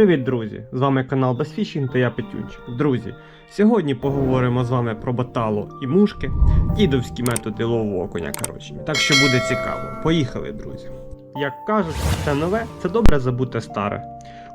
Привіт, друзі! З вами канал Безфішінг та я Петюнчик. Друзі, сьогодні поговоримо з вами про батало і мушки, дідовські методи лову окуня. Коротше. Так що буде цікаво. Поїхали, друзі. Як кажуть, все нове це добре забуте старе.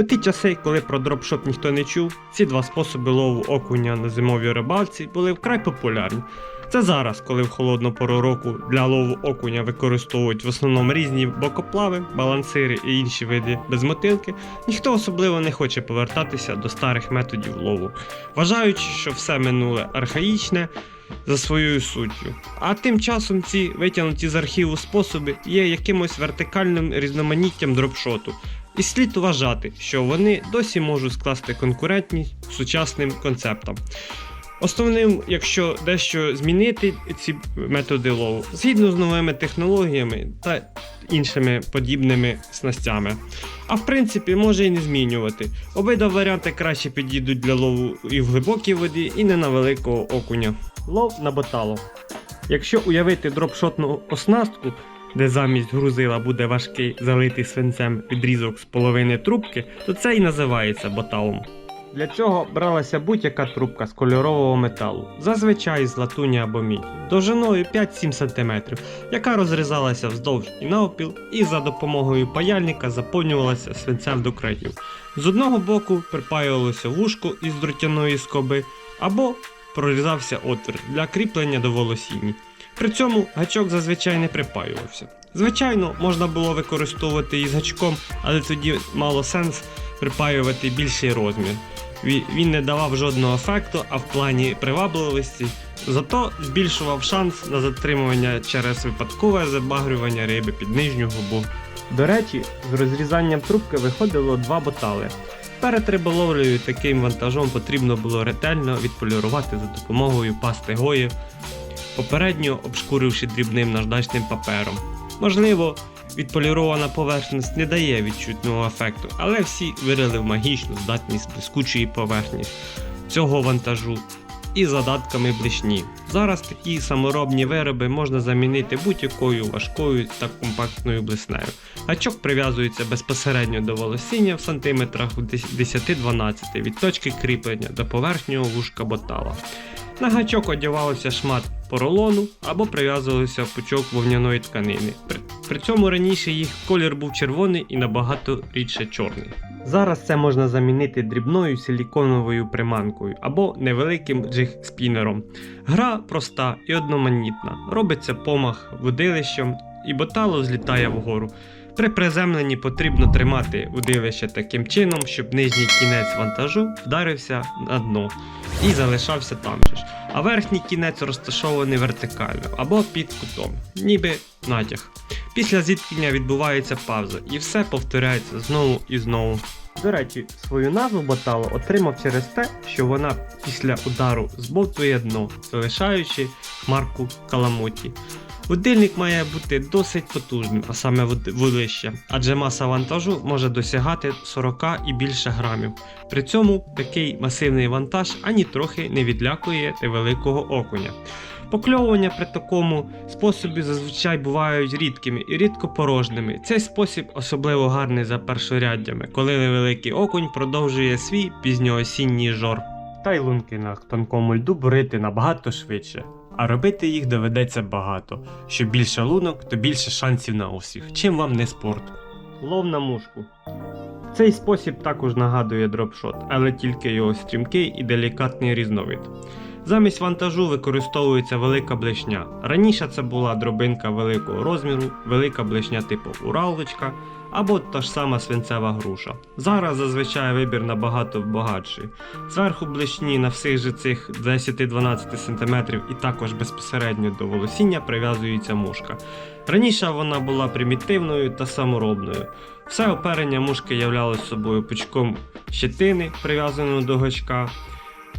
У ті часи, коли про дропшоп ніхто не чув, ці два способи лову окуня на зимовій рибалці були вкрай популярні. Це зараз, коли в холодну пору року для лову окуня використовують в основному різні бокоплави, балансири і інші види безмотилки, ніхто особливо не хоче повертатися до старих методів лову, вважаючи, що все минуле архаїчне за своєю суттю. А тим часом ці витягнуті з архіву способи є якимось вертикальним різноманіттям дропшоту. І слід вважати, що вони досі можуть скласти конкурентність сучасним концептам. Основним, якщо дещо змінити ці методи лову, згідно з новими технологіями та іншими подібними снастями. А в принципі, може і не змінювати. Обидва варіанти краще підійдуть для лову і в глибокій воді, і не на великого окуня. Лов на ботало. Якщо уявити дропшотну оснастку, де замість грузила буде важкий залитий свинцем відрізок з половини трубки, то це і називається боталом. Для цього бралася будь-яка трубка з кольорового металу, зазвичай з латуні або міді, довжиною 5-7 см, яка розрізалася вздовж і навпіл, і за допомогою паяльника заповнювалася свинцем до країв. З одного боку припаювалося вушко із дротяної скоби, або прорізався отвір для кріплення до волосіння. При цьому гачок зазвичай не припаювався. Звичайно, можна було використовувати із гачком, але тоді мало сенс припаювати більший розмір. Він не давав жодного ефекту, а в плані привабливості, зато збільшував шанс на затримування через випадкове забагрювання риби під нижню губу. До речі, з розрізанням трубки виходило два ботали. Перед риболовлею таким вантажом потрібно було ретельно відполірувати за допомогою пасти гоїв, попередньо обшкуривши дрібним наждачним папером. Можливо, відполірована поверхність не дає відчутного ефекту, але всі вірили в магічну здатність блискучої поверхні цього вантажу і задатками блишні. Зараз такі саморобні вироби можна замінити будь-якою важкою та компактною блеснею. Гачок прив'язується безпосередньо до волосіння в сантиметрах 10-12 від точки кріплення до поверхнього вушка ботала. На гачок одягався шмат поролону або прив'язувався пучок вовняної тканини. При, цьому раніше їх колір був червоний і набагато рідше чорний. Зараз це можна замінити дрібною силіконовою приманкою або невеликим джиг-спінером. Гра проста і одноманітна. Робиться помах водилищем і ботало злітає вгору. При приземленні потрібно тримати удилище таким чином, щоб нижній кінець вантажу вдарився на дно і залишався там же ж. А верхній кінець розташований вертикально або під кутом, ніби натяг. Після зіткнення відбувається пауза, і все повторяється знову і знову. До речі, свою назву Батало отримав через те, що вона після удару збовтує дно, залишаючи марку каламуті. Будильник має бути досить потужним, а саме вудище, адже маса вантажу може досягати 40 і більше грамів. При цьому такий масивний вантаж ані трохи не відлякує невеликого окуня. Покльовування при такому способі зазвичай бувають рідкими і рідко порожними. Цей спосіб особливо гарний за першоряддями, коли невеликий окунь продовжує свій пізньоосінній жор. Та й лунки на тонкому льду бурити набагато швидше. А робити їх доведеться багато. Що більше лунок, то більше шансів на успіх. Чим вам не спорт? Лов на мушку. Цей спосіб також нагадує дропшот, але тільки його стрімкий і делікатний різновид. Замість вантажу використовується велика блешня. Раніше це була дробинка великого розміру, велика блешня типу уралочка або та ж сама свинцева груша. Зараз зазвичай вибір набагато багатший. Зверху блешні на всіх же цих 10-12 см і також безпосередньо до волосіння прив'язується мушка. Раніше вона була примітивною та саморобною. Все оперення мушки являло собою пучком щетини, прив'язаного до гачка,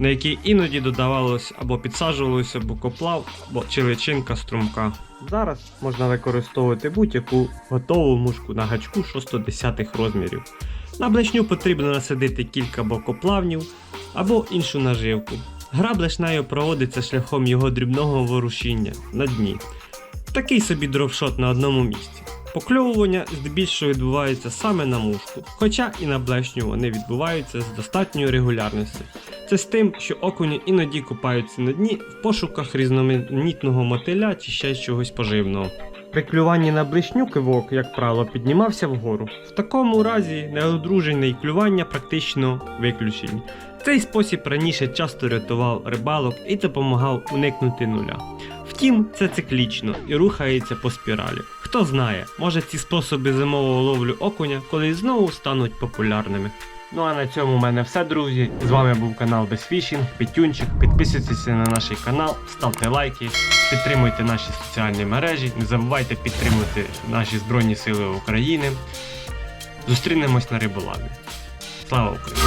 на який іноді додавалось або підсаджувалося бокоплав, або чи личинка струмка. Зараз можна використовувати будь-яку готову мушку на гачку 6-10 розмірів. На блешню потрібно насадити кілька бокоплавнів або іншу наживку. Гра блешнею проводиться шляхом його дрібного ворушіння на дні. Такий собі дропшот на одному місці. Покльовування здебільшого відбувається саме на мушку, хоча і на блешню вони відбуваються з достатньою регулярністю. Це з тим, що окуні іноді купаються на дні в пошуках різноманітного мотиля чи ще чогось поживного. При клюванні на блишню кивок, як правило, піднімався вгору. В такому разі неодружене клювання практично виключені. Цей спосіб раніше часто рятував рибалок і допомагав уникнути нуля. Втім, це циклічно і рухається по спіралі. Хто знає, може ці способи зимового ловлю окуня колись знову стануть популярними. Ну а на цьому в мене все, друзі. З вами був канал Безфішінг, Петюнчик. Підписуйтесь на наш канал, ставте лайки, підтримуйте наші соціальні мережі, не забувайте підтримувати наші Збройні Сили України. Зустрінемось на риболаві. Слава Україні!